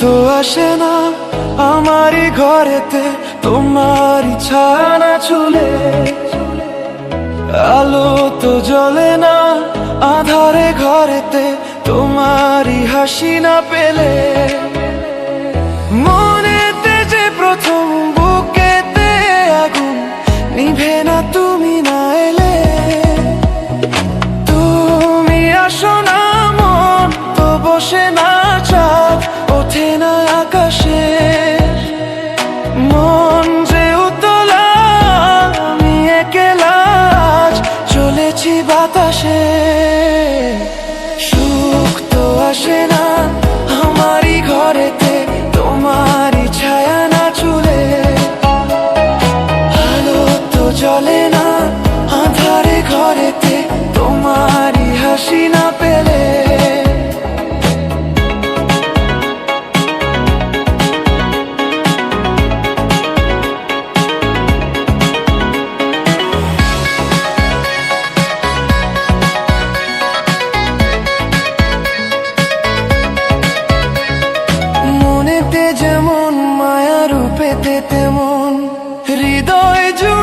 তো আসে না আমারই ঘরেতে তোমারই ছানা চুলে আলো তো জ্বলে না হাসি না পেলে পেতে তেমন হৃদয় জু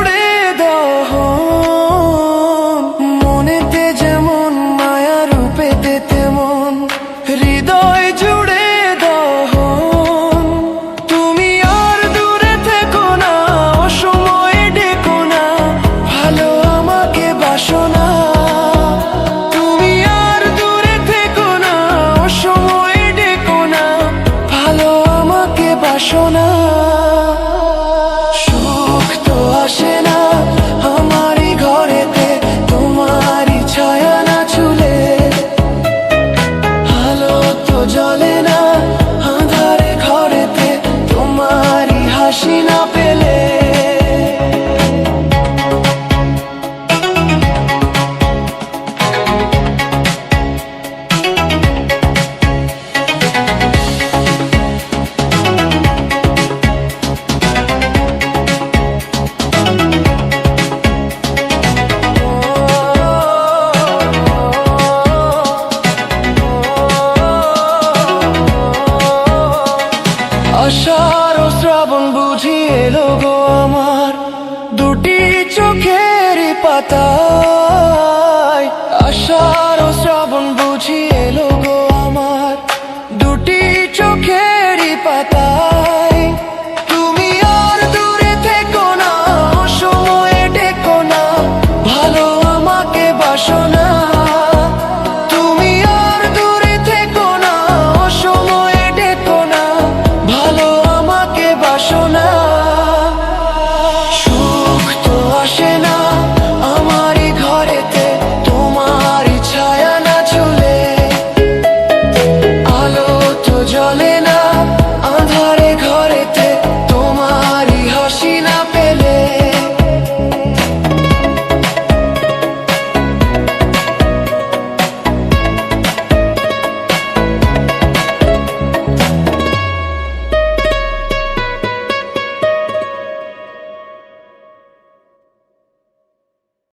বর্ষার শ্রাবণ বুঝি এলো গো আমার। দুটি চোখের পাতা।